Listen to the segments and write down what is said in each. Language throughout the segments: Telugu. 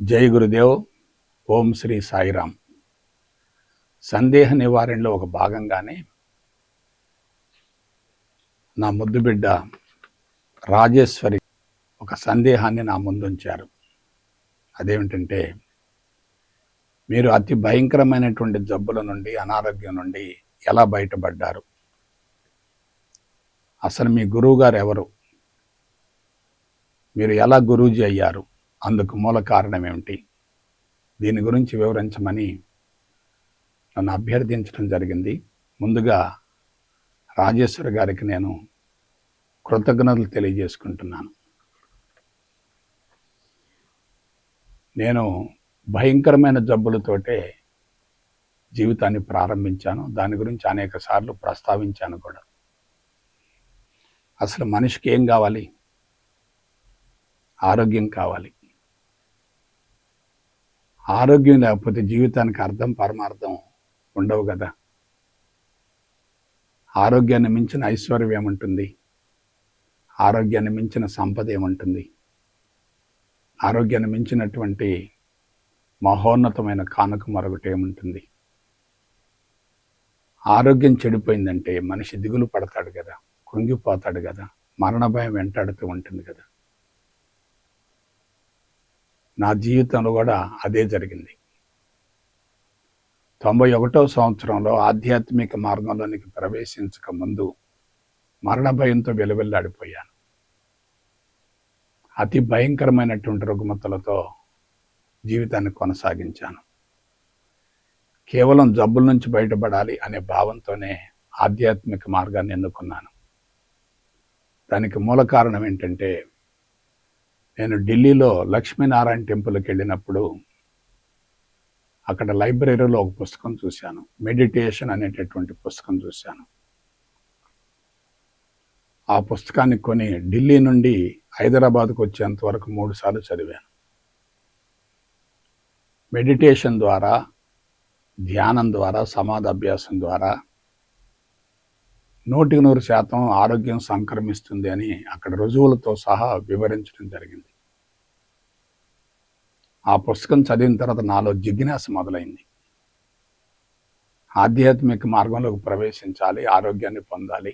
జై గురుదేవ్ ఓం శ్రీ సాయిరామ్. సందేహ నివారణలో ఒక భాగంగానే నా ముద్దు బిడ్డ రాజేశ్వరి ఒక సందేహాన్ని నా ముందుంచారు. అదేమిటంటే మీరు అతి భయంకరమైనటువంటి జబ్బుల నుండి అనారోగ్యం నుండి ఎలా బయటపడ్డారు? అసలు మీ గురువు గారు ఎవరు? మీరు ఎలా గురూజీ అయ్యారు? అందుకు మూల కారణం ఏమిటి? దీని గురించి వివరించమని నన్ను అభ్యర్థించడం జరిగింది. ముందుగా రాజేశ్వరి గారికి నేను కృతజ్ఞతలు తెలియజేసుకుంటున్నాను. నేను భయంకరమైన జబ్బులతోటే జీవితాన్ని ప్రారంభించాను. దాని గురించి అనేక సార్లు ప్రస్తావించాను కూడా. అసలు మనిషికి ఏం కావాలి? ఆరోగ్యం కావాలి. ఆరోగ్యం లేకపోతే జీవితానికి అర్థం పరమార్థం ఉండవు కదా. ఆరోగ్యాన్ని మించిన ఐశ్వర్యం ఏముంటుంది? ఆరోగ్యాన్ని మించిన సంపద ఏముంటుంది? ఆరోగ్యాన్ని మించినటువంటి మహోన్నతమైన కానుక మరొకటి ఏముంటుంది? ఆరోగ్యం చెడిపోయిందంటే మనిషి దిగులు పడతాడు కదా కృంగిపోతాడు కదా మరణ భయం వెంటాడుతూ ఉంటుంది కదా. నా జీవితంలో కూడా అదే జరిగింది. తొంభై ఒకటో సంవత్సరంలో ఆధ్యాత్మిక మార్గంలోనికి ప్రవేశించక ముందు మరణ భయంతో వెలువెల్లాడిపోయాను. అతి భయంకరమైనటువంటి రుగ్మతలతో జీవితాన్ని కొనసాగించాను. కేవలం జబ్బుల నుంచి బయటపడాలి అనే భావంతోనే ఆధ్యాత్మిక మార్గాన్ని ఎన్నుకున్నాను. దానికి మూల కారణం ఏంటంటే నేను ఢిల్లీలో లక్ష్మీనారాయణ టెంపుల్కి వెళ్ళినప్పుడు అక్కడ లైబ్రరీలో ఒక పుస్తకం చూశాను. మెడిటేషన్ అనేటటువంటి పుస్తకం చూశాను. ఆ పుస్తకాన్ని కొని ఢిల్లీ నుండి హైదరాబాద్కు వచ్చేంత వరకు మూడు సార్లు చదివాను. మెడిటేషన్ ద్వారా ధ్యానం ద్వారా సమాధి అభ్యాసం ద్వారా నూటికి నూరు శాతం ఆరోగ్యం సంక్రమిస్తుంది అని అక్కడ రుజువులతో సహా వివరించడం జరిగింది. ఆ పుస్తకం చదివిన తర్వాత నాలో జిజ్ఞాస మొదలైంది. ఆధ్యాత్మిక మార్గంలోకి ప్రవేశించాలి ఆరోగ్యాన్ని పొందాలి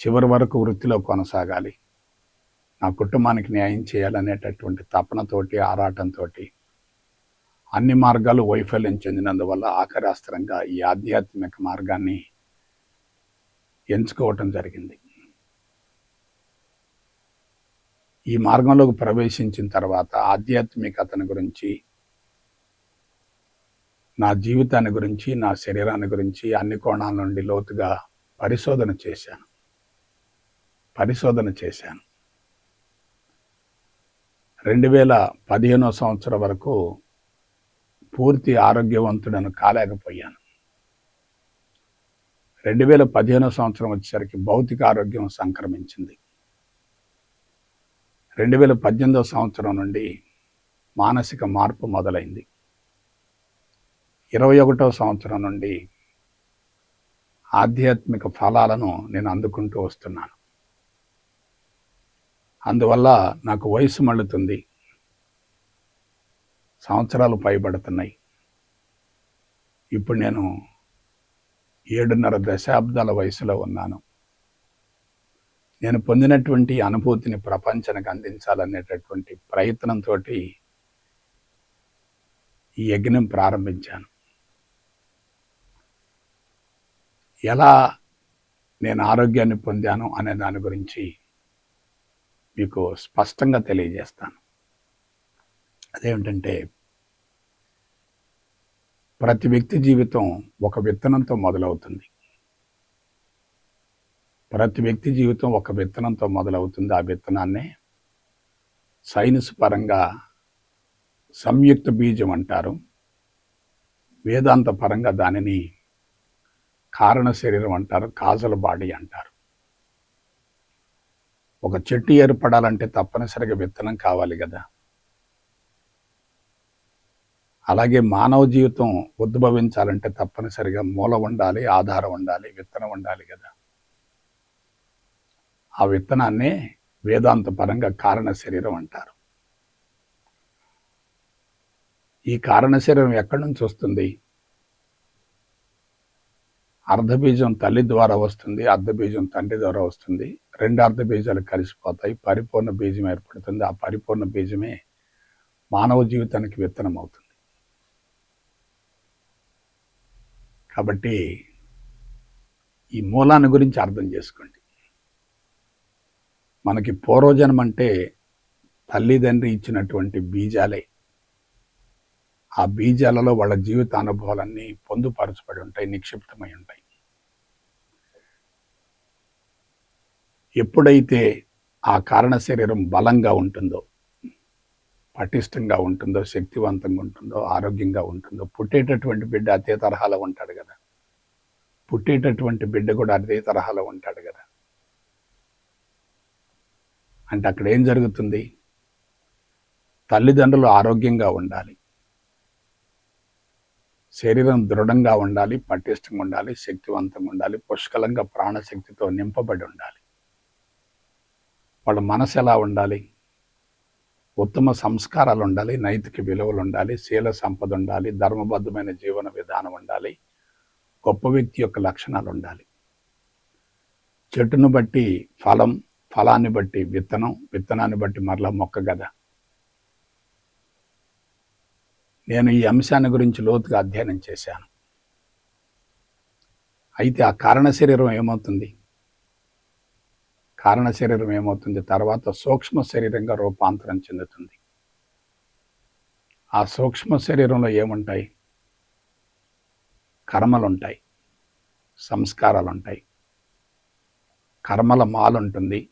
చివరి వరకు వృత్తిలో కొనసాగాలి నా కుటుంబానికి న్యాయం చేయాలనేటటువంటి తపనతోటి ఆరాటంతో అన్ని మార్గాలు వైఫల్యం చెందినందువల్ల ఆఖరాస్త్రంగా ఈ ఆధ్యాత్మిక మార్గాన్ని ఎంచుకోవటం జరిగింది. ఈ మార్గంలోకి ప్రవేశించిన తర్వాత ఆధ్యాత్మికతను గురించి నా జీవితాన్ని గురించి నా శరీరాన్ని గురించి అన్ని కోణాల నుండి లోతుగా పరిశోధన చేశాను. పరిశోధన చేశాను. రెండు వేల పదిహేనో సంవత్సరం వరకు పూర్తి ఆరోగ్యవంతుడను కాలేకపోయాను. రెండు వేల పదిహేనో సంవత్సరం వచ్చేసరికి భౌతిక ఆరోగ్యం సంక్రమించింది. రెండు వేల పద్దెనిమిదో సంవత్సరం నుండి మానసిక మార్పు మొదలైంది. ఇరవై ఒకటో సంవత్సరం నుండి ఆధ్యాత్మిక ఫలాలను నేను అందుకుంటూ వస్తున్నాను. అందువల్ల నాకు వయసు మళ్ళుతుంది. సంవత్సరాలు పైబడుతున్నాయి. ఇప్పుడు నేను ఏడున్నర దశాబ్దాల వయసులో ఉన్నాను. నేను పొందినటువంటి అనుభూతిని ప్రపంచానికి అందించాలనేటటువంటి ప్రయత్నంతో ఈ యజ్ఞం ప్రారంభించాను. ఎలా నేను ఆరోగ్యాన్ని పొందాను అనే దాని గురించి మీకు స్పష్టంగా తెలియజేస్తాను. అదేమిటంటే ప్రతి వ్యక్తి జీవితం ఒక విత్తనంతో మొదలవుతుంది. ప్రతి వ్యక్తి జీవితం ఒక విత్తనంతో మొదలవుతుంది. ఆ విత్తనాన్నే సైన్స్ పరంగా సంయుక్త బీజం అంటారు. వేదాంత పరంగా దానిని కారణ శరీరం అంటారు కాజల బాడీ అంటారు. ఒక చెట్టు ఏర్పడాలంటే తప్పనిసరిగా విత్తనం కావాలి కదా. అలాగే మానవ జీవితం ఉద్భవించాలంటే తప్పనిసరిగా మూల ఉండాలి ఆధారం ఉండాలి విత్తనం ఉండాలి కదా. ఆ విత్తనాన్ని వేదాంత పరంగా కారణ శరీరం అంటారు. ఈ కారణ శరీరం ఎక్కడి నుంచి వస్తుంది? అర్ధబీజం తల్లి ద్వారా వస్తుంది అర్ధబీజం తండ్రి ద్వారా వస్తుంది. రెండు అర్ధబీజాలు కలిసిపోతాయి పరిపూర్ణ బీజం ఏర్పడుతుంది ఆ పరిపూర్ణ బీజమే మానవ జీవితానికి విత్తనం అవుతుంది. కాబట్టి ఈ మూలాన్ని గురించి అర్థం చేసుకోండి. మనకి పూర్వజన్మ అంటే తల్లిదండ్రి ఇచ్చినటువంటి బీజాలే. ఆ బీజాలలో వాళ్ళ జీవిత అనుభవాలన్నీ పొందుపరచబడి ఉంటాయి నిక్షిప్తమై ఉంటాయి. ఎప్పుడైతే ఆ కారణ శరీరం బలంగా ఉంటుందో పటిష్టంగా ఉంటుందో శక్తివంతంగా ఉంటుందో ఆరోగ్యంగా ఉంటుందో పుట్టేటటువంటి బిడ్డ అదే తరహాలో ఉంటాడు కదా. పుట్టేటటువంటి బిడ్డ కూడా అదే తరహాలో ఉంటాడు కదా. అంటే అక్కడ ఏం జరుగుతుంది? తల్లిదండ్రులు ఆరోగ్యంగా ఉండాలి. శరీరం దృఢంగా ఉండాలి పటిష్టంగా ఉండాలి శక్తివంతంగా ఉండాలి పుష్కలంగా ప్రాణశక్తితో నింపబడి ఉండాలి. వాళ్ళ మనసు ఎలా ఉండాలి? ఉత్తమ సంస్కారాలు ఉండాలి నైతిక విలువలు ఉండాలి శీల సంపద ఉండాలి ధర్మబద్ధమైన జీవన విధానం ఉండాలి గొప్ప వ్యక్తి యొక్క లక్షణాలు ఉండాలి చెట్టును బట్టి ఫలం ఫలాన్ని బట్టి విత్తనం విత్తనాన్ని బట్టి మరలా మొక్క కదా నేను ఈ అంశాన్ని గురించి లోతుగా అధ్యయనం చేశాను. అయితే ఆ కారణ శరీరం ఏమవుతుంది? కారణ శరీరం ఏమవుతుంది? తర్వాత సూక్ష్మ శరీరంగా రూపాంతరం చెందుతుంది. ఆ సూక్ష్మ శరీరంలో ఏముంటాయి? కర్మలుంటాయి. సంస్కారాలుంటాయి. కర్మల మాలు ఉంటుంది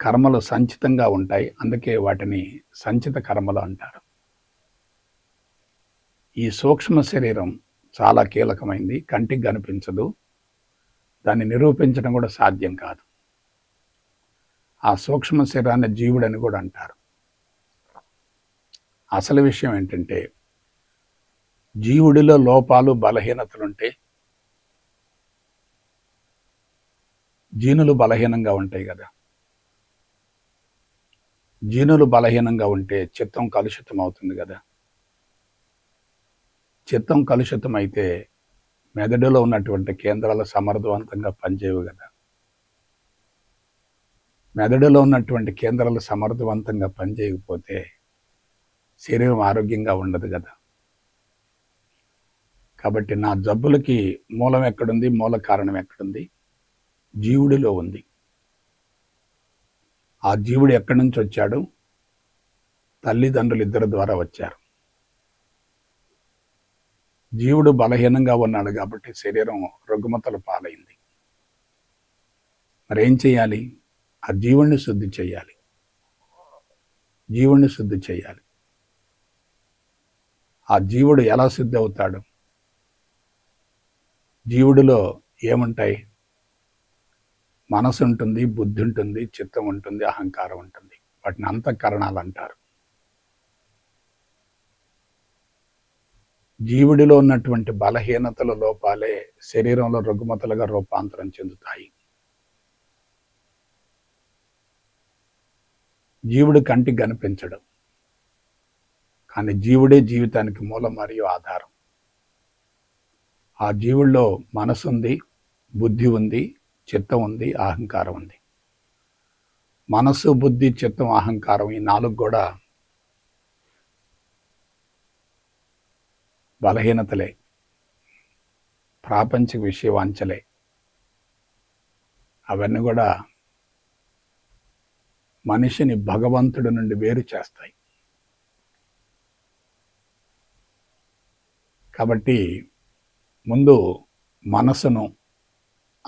కర్మలు సంచితంగా ఉంటాయి. అందుకే వాటిని సంచిత కర్మలు అంటారు. ఈ సూక్ష్మ శరీరం చాలా కీలకమైంది. కంటికి కనిపించదు. దాన్ని నిరూపించడం కూడా సాధ్యం కాదు. ఆ సూక్ష్మ శరీరాన్ని జీవుడని కూడా అంటారు. అసలు విషయం ఏంటంటే జీవుడిలో లోపాలు బలహీనతలుంటే జీనులు బలహీనంగా ఉంటాయి కదా. జీనులు బలహీనంగా ఉంటే చిత్తం కలుషితం అవుతుంది కదా. చిత్తం కలుషితం అయితే మెదడులో ఉన్నటువంటి కేంద్రాలు సమర్థవంతంగా పనిచేయవు కదా. మెదడులో ఉన్నటువంటి కేంద్రాలు సమర్థవంతంగా పనిచేయకపోతే శరీరం ఆరోగ్యంగా ఉండదు కదా. కాబట్టి నా జబ్బులకి మూలం ఎక్కడుంది? మూల కారణం ఎక్కడుంది? జీవుడిలో ఉంది. ఆ జీవుడు ఎక్కడి నుంచి వచ్చాడు? తల్లిదండ్రులు ఇద్దరి ద్వారా వచ్చారు. జీవుడు బలహీనంగా ఉన్నాడు కాబట్టి శరీరం రుగ్మతలు పాలైంది. మరేం చేయాలి? ఆ జీవుణ్ణి శుద్ధి చేయాలి. జీవుణ్ణి శుద్ధి చేయాలి. ఆ జీవుడు ఎలా శుద్ధి అవుతాడు? జీవుడిలో ఏముంటాయి? మనసు ఉంటుంది బుద్ధి ఉంటుంది చిత్తం ఉంటుంది అహంకారం ఉంటుంది. వాటిని అంతఃకరణాలు అంటారు. జీవుడిలో ఉన్నటువంటి బలహీనతల లోపాలే శరీరంలో రుగ్మతలుగా రూపాంతరం చెందుతాయి. జీవుడు కంటికి కనిపించడం. కానీ జీవుడే జీవితానికి మూలం మరియు ఆధారం. ఆ జీవుల్లో మనసు ఉంది బుద్ధి ఉంది చిత్తం ఉంది అహంకారం ఉంది. మనసు బుద్ధి చిత్తం అహంకారం ఈ నాలుగు కూడా బలహీనతలే ప్రాపంచిక విషయవాంచలే అవన్నీ కూడా మనిషిని భగవంతుడి నుండి వేరు చేస్తాయి. కాబట్టి ముందు మనసును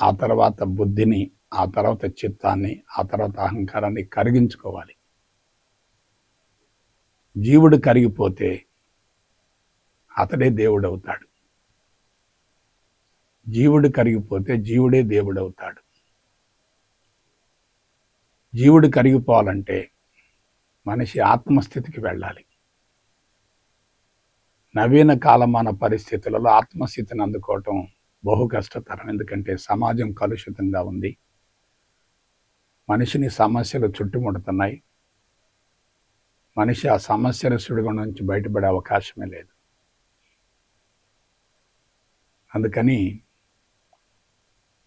ఆ తర్వాత బుద్ధిని ఆ తర్వాత చిత్తాన్ని ఆ తర్వాత అహంకారాన్ని కరిగించుకోవాలి. జీవుడు కరిగిపోతే అతడే దేవుడవుతాడు. జీవుడు కరిగిపోతే జీవుడే దేవుడు అవుతాడు జీవుడు కరిగిపోవాలంటే మనిషి ఆత్మస్థితికి వెళ్ళాలి. నవీన కాలమాన పరిస్థితులలో ఆత్మస్థితిని అందుకోవటం బహు కష్టతరం. ఎందుకంటే సమాజం కలుషితంగా ఉంది. మనిషిని సమస్యలు చుట్టుముడుతున్నాయి. మనిషి ఆ సమస్యల సుడిగుండం నుంచి బయటపడే అవకాశమే లేదు. అందుకని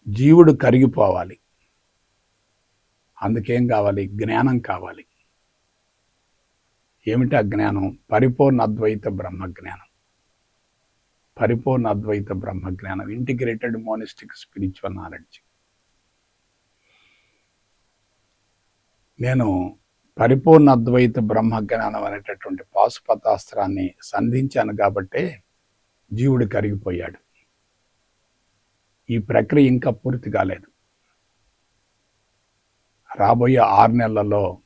జీవుడు కరిగిపోవాలి. అందుకేం కావాలి? జ్ఞానం కావాలి. ఏమిటి అజ్ఞానం పరిపూర్ణ అద్వైత బ్రహ్మజ్ఞానం. పరిపూర్ణ అద్వైత బ్రహ్మజ్ఞానం. ఇంటిగ్రేటెడ్ మోనిస్టిక్ స్పిరిచువల్ నాలెడ్జ్ నేను పరిపూర్ణ అద్వైత బ్రహ్మజ్ఞానం అనేటటువంటి పాశుపతాస్త్రాన్ని సంధించాను కాబట్టే జీవుడు కరిగిపోయాడు. ఈ ప్రక్రియ ఇంకా పూర్తి కాలేదు. రాబోయే ఆరు నెలలలో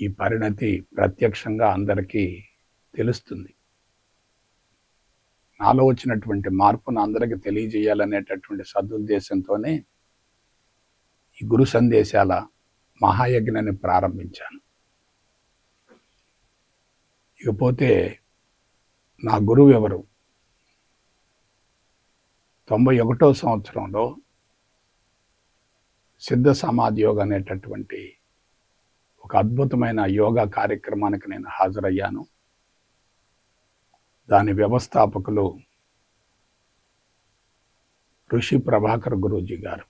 ఈ పరిణతి ప్రత్యక్షంగా అందరికీ తెలుస్తుంది. నాలో వచ్చినటువంటి మార్పును అందరికీ తెలియజేయాలనేటటువంటి సదుద్దేశంతోనే ఈ గురు సందేశాల మహాయజ్ఞాన్ని ప్రారంభించాను. ఇకపోతే నా గురువు ఎవరు తొంభై ఒకటో సంవత్సరంలో సిద్ధ సమాధి యోగ అనేటటువంటి ఒక అద్భుతమైన యోగా కార్యక్రమానికి నేను హాజరయ్యాను. దాని వ్యవస్థాపకులు ఋషి ప్రభాకర్ గురూజీ గారు.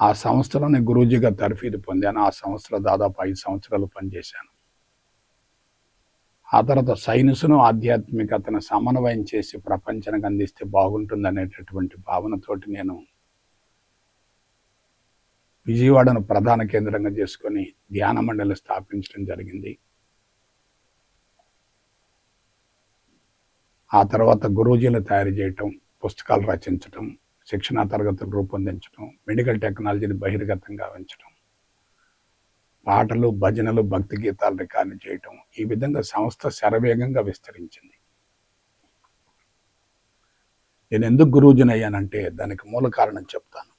ఆ సంస్థలోనే గురూజీగా తర్ఫీదు పొందాను. ఆ సంస్థలో దాదాపు ఐదు సంవత్సరాలు పనిచేశాను. ఆ తర్వాత సైన్స్ను ఆధ్యాత్మికతను సమన్వయం చేసి ప్రపంచానికి అందిస్తే బాగుంటుందనేటటువంటి భావనతోటి నేను విజయవాడను ప్రధాన కేంద్రంగా చేసుకొని ధ్యాన మండలి స్థాపించడం జరిగింది. ఆ తర్వాత గురూజీలు తయారు చేయటం పుస్తకాలు రచించటం శిక్షణా తరగతులు రూపొందించడం మెడికల్ టెక్నాలజీని బహిర్గతంగా ఉంచడం పాటలు భజనలు భక్తి గీతాలు రికార్డు చేయటం ఈ విధంగా సంస్థ శరవేగంగా విస్తరించింది. నేను ఎందుకు గురూజుని అయ్యానంటే దానికి మూల కారణం చెప్తాను.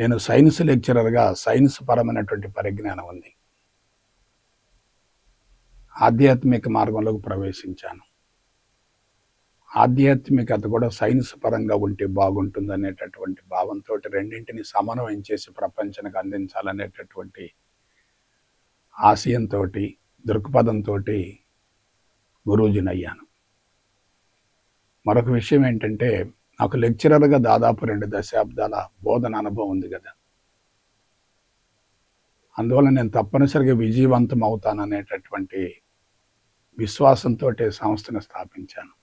నేను సైన్స్ లెక్చరర్గా సైన్స్ పరమైనటువంటి పరిజ్ఞానం ఉంది. ఆధ్యాత్మిక మార్గంలోకి ప్రవేశించాను. ఆధ్యాత్మికత కూడా సైన్స్ పరంగా ఉంటే బాగుంటుంది అనేటటువంటి భావంతో రెండింటిని సమన్వయం చేసి ప్రపంచానికి అందించాలనేటటువంటి ఆశయంతో దృక్పథంతో గురూజీని అయ్యాను మరొక విషయం ఏంటంటే నాకు లెక్చరర్గా దాదాపు రెండు దశాబ్దాల బోధన అనుభవం ఉంది కదా. అందువల్ల నేను తప్పనిసరిగా విజయవంతం అవుతాననేటటువంటి విశ్వాసంతో సంస్థను స్థాపించాను.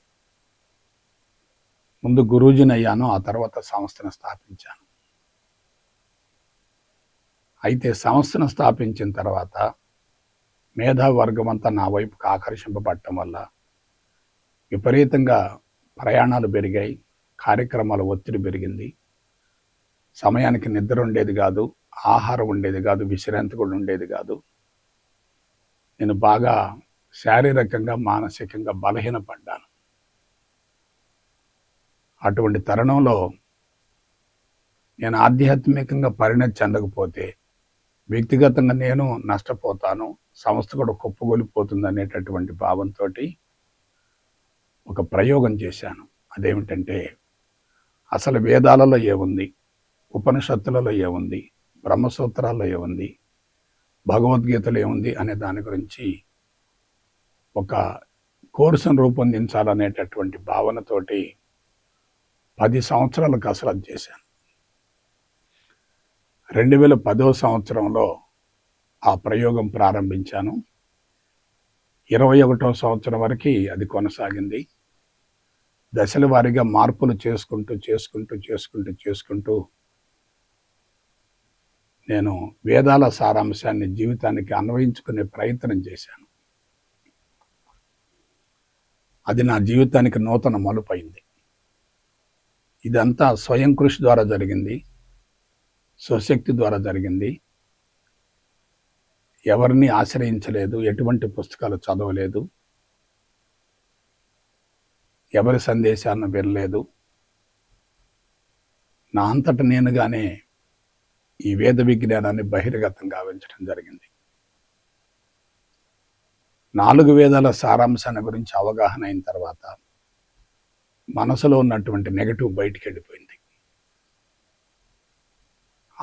ముందు గురూజీని అయ్యాను ఆ తర్వాత సంస్థను స్థాపించాను. అయితే సంస్థను స్థాపించిన తర్వాత మేధావర్గం అంతా నా వైపుకు ఆకర్షింపబడటం వల్ల విపరీతంగా ప్రయాణాలు పెరిగాయి కార్యక్రమాల ఒత్తిడి పెరిగింది. సమయానికి నిద్ర ఉండేది కాదు ఆహారం ఉండేది కాదు విశ్రాంతి కూడా ఉండేది కాదు. నేను బాగా శారీరకంగా మానసికంగా బలహీనపడ్డాను. అటువంటి తరుణంలో నేను ఆధ్యాత్మికంగా పరిణతి చెందకపోతే వ్యక్తిగతంగా నేను నష్టపోతాను సంస్థ కూడా కుప్పగొలిపోతుంది అనేటటువంటి భావంతో ఒక ప్రయోగం చేశాను. అదేమిటంటే అసలు వేదాలలో ఏముంది? ఉపనిషత్తులలో ఏముంది? బ్రహ్మసూత్రాల్లో ఏముంది? భగవద్గీతలో ఏముంది? అనే దాని గురించి ఒక కోర్సును రూపొందించాలనేటటువంటి భావనతోటి పది సంవత్సరాలు కసరత్ చేశాను. రెండు వేల పదో సంవత్సరంలో ఆ ప్రయోగం ప్రారంభించాను. ఇరవై ఒకటో సంవత్సరం వరకు అది కొనసాగింది. దశల వారీగా మార్పులు చేసుకుంటూ చేసుకుంటూ చేసుకుంటూ చేసుకుంటూ నేను వేదాల సారాంశాన్ని జీవితానికి అన్వయించుకునే ప్రయత్నం చేశాను. అది నా జీవితానికి నూతన మలుపైంది. ఇదంతా స్వయం కృషి ద్వారా జరిగింది. స్వశక్తి ద్వారా జరిగింది. ఎవరిని ఆశ్రయించలేదు ఎటువంటి పుస్తకాలు చదవలేదు ఎవరి సందేశాలను వినలేదు. నా అంతట నేనుగానే ఈ వేద విజ్ఞానాన్ని బహిర్గతం గావించడం జరిగింది. నాలుగు వేదాల సారాంశాన్ని గురించి అవగాహన అయిన తర్వాత మనసులో ఉన్నటువంటి నెగటివ్ బయటికి వెళ్ళిపోయింది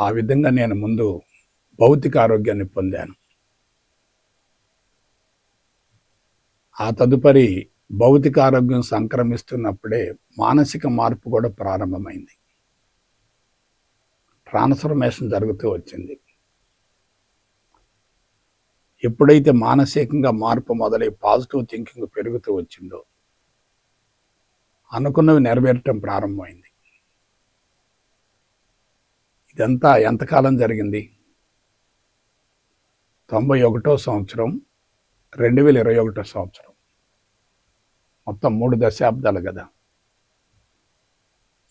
ఆ విధంగా నేను ముందు భౌతిక ఆరోగ్యాన్ని పొందాను. ఆ తదుపరి భౌతిక ఆరోగ్యం సంక్రమిస్తున్నప్పుడే మానసిక మార్పు కూడా ప్రారంభమైంది. ట్రాన్స్ఫర్మేషన్ జరుగుతూ వచ్చింది. ఎప్పుడైతే మానసికంగా మార్పు మొదలై పాజిటివ్ థింకింగ్ పెరుగుతూ వచ్చిందో అనుకున్నవి నెరవేరటం ప్రారంభమైంది. ఇదంతా ఎంతకాలం జరిగింది? తొంభై ఒకటో సంవత్సరం రెండు వేల ఇరవై ఒకటో సంవత్సరం. మొత్తం మూడు దశాబ్దాలు కదా.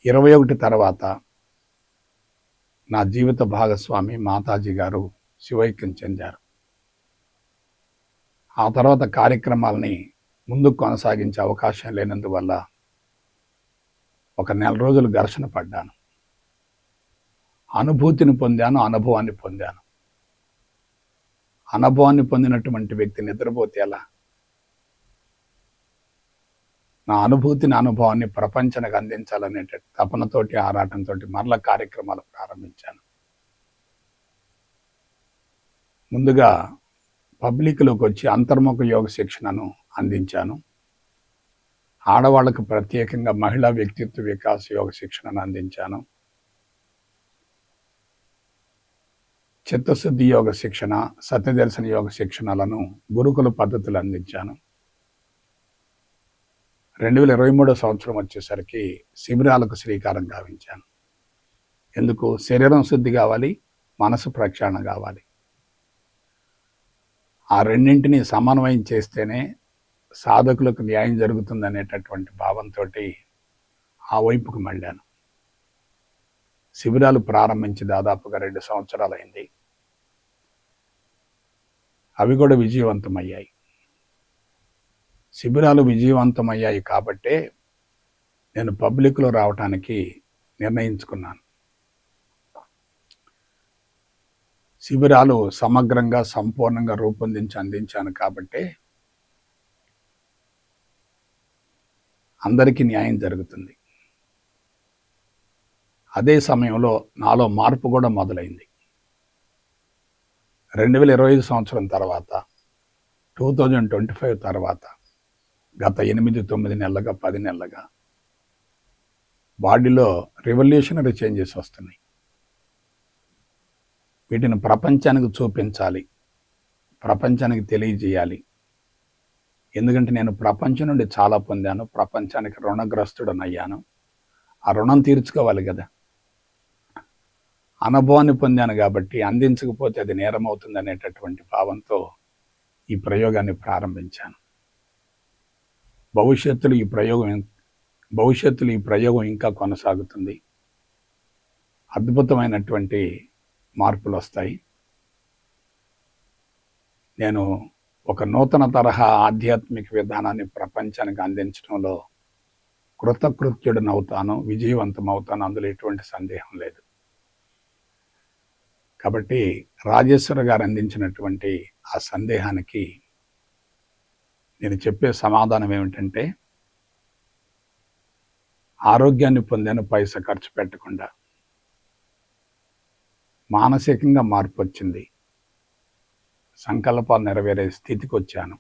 ఇరవై ఒకటి తర్వాత నా జీవిత భాగస్వామి మాతాజీ గారు శివైక్యం చెందారు. ఆ తర్వాత కార్యక్రమాలని ముందుకు కొనసాగించే అవకాశం లేనందువల్ల ఒక నెల రోజులు ఘర్షణ పడ్డాను. అనుభూతిని పొందాను అనుభవాన్ని పొందాను. అనుభవాన్ని పొందినటువంటి వ్యక్తి నిద్రపోతే ఎలా? నా అనుభూతిని అనుభవాన్ని ప్రపంచానికి అందించాలనే తపనతోటి ఆరాటంతో మరల కార్యక్రమాలు ప్రారంభించాను. ముందుగా పబ్లిక్లోకి వచ్చి అంతర్ముఖ యోగ శిక్షణను అందించాను. ఆడవాళ్ళకు ప్రత్యేకంగా మహిళా వ్యక్తిత్వ వికాస యోగ శిక్షణను అందించాను. చిత్తశుద్ధి యోగ శిక్షణ సత్యదర్శన యోగ శిక్షణలను గురుకుల పద్ధతులు అందించాను. రెండు వేల ఇరవై మూడో సంవత్సరం వచ్చేసరికి శిబిరాలకు శ్రీకారం గావించాను. ఎందుకు? శరీరం శుద్ధి కావాలి మనసు ప్రక్షాళన కావాలి. ఆ రెండింటిని సమన్వయం చేస్తేనే సాధకులకు న్యాయం జరుగుతుందనేటటువంటి భావంతో ఆ వైపుకు మళ్ళాను. శిబిరాలు ప్రారంభించి దాదాపుగా రెండు సంవత్సరాలైంది. అవి కూడా విజయవంతమయ్యాయి. శిబిరాలు విజయవంతమయ్యాయి కాబట్టే నేను పబ్లిక్లో రావటానికి నిర్ణయించుకున్నాను. శిబిరాలు సమగ్రంగా సంపూర్ణంగా రూపొందించి అందించాను కాబట్టే అందరికీ న్యాయం జరుగుతుంది. అదే సమయంలో నాలో మార్పు కూడా మొదలైంది. రెండు వేల ఇరవై ఐదు సంవత్సరం తర్వాత టూ థౌజండ్ ట్వంటీ ఫైవ్ తర్వాత గత ఎనిమిది తొమ్మిది నెలలుగా పది నెలలుగా బాడీలో రెవల్యూషనరీ చేంజెస్ వస్తున్నాయి. వీటిని ప్రపంచానికి చూపించాలి. ప్రపంచానికి తెలియజేయాలి. ఎందుకంటే నేను ప్రపంచం నుండి చాలా పొందాను ప్రపంచానికి రుణగ్రస్తుడనయ్యాను. ఆ రుణం తీర్చుకోవాలి కదా. అనుభవాన్ని పొందాను కాబట్టి అందించకపోతే అది నేరం అవుతుంది అనేటటువంటి భావంతో ఈ ప్రయోగాన్ని ప్రారంభించాను. భవిష్యత్తులో ఈ ప్రయోగం భవిష్యత్తులో ఈ ప్రయోగం ఇంకా కొనసాగుతుంది. అద్భుతమైనటువంటి మార్పులు వస్తాయి నేను ఒక నూతన తరహా ఆధ్యాత్మిక విధానాన్ని ప్రపంచానికి అందించడంలో కృతకృత్యుడనవుతాను విజయవంతమవుతాను అందులో ఎటువంటి సందేహం లేదు. కాబట్టి రాజేశ్వర గారు అందించినటువంటి ఆ సందేహానికి నేను చెప్పే సమాధానం ఏమిటంటే ఆరోగ్యాన్ని పొందాను పైస ఖర్చు పెట్టకుండా. మానసికంగా మార్పు వచ్చింది. సంకల్పాలు నెరవేరే స్థితికి వచ్చాను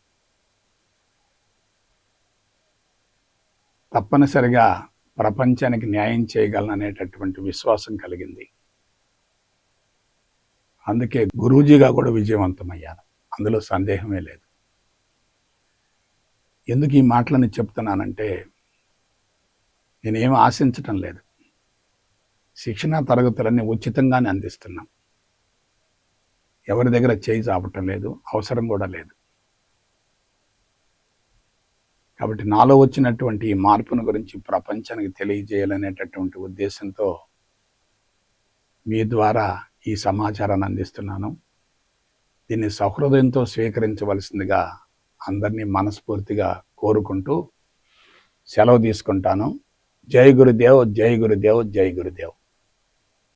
తప్పనిసరిగా ప్రపంచానికి న్యాయం చేయగలను అనేటటువంటి విశ్వాసం కలిగింది. అందుకే గురూజీగా కూడా విజయవంతమయ్యాను. అందులో సందేహమే లేదు. ఎందుకు ఈ మాటలని చెప్తున్నానంటే నేనేం ఆశించటం లేదు. శిక్షణా తరగతులన్నీ ఉచితంగానే అందిస్తున్నాం. ఎవరి దగ్గర చేయి చాపటం లేదు అవసరం కూడా లేదు. కాబట్టి నాలో వచ్చినటువంటి ఈ మార్పును గురించి ప్రపంచానికి తెలియజేయాలనేటటువంటి ఉద్దేశంతో మీ ద్వారా ఈ సమాచారాన్ని అందిస్తున్నాను. దీన్ని సహృదయంతో స్వీకరించవలసిందిగా అందరినీ మనస్ఫూర్తిగా కోరుకుంటూ సెలవు తీసుకుంటాను. జై గురుదేవ్ జై గురుదేవ్ జై గురుదేవ్.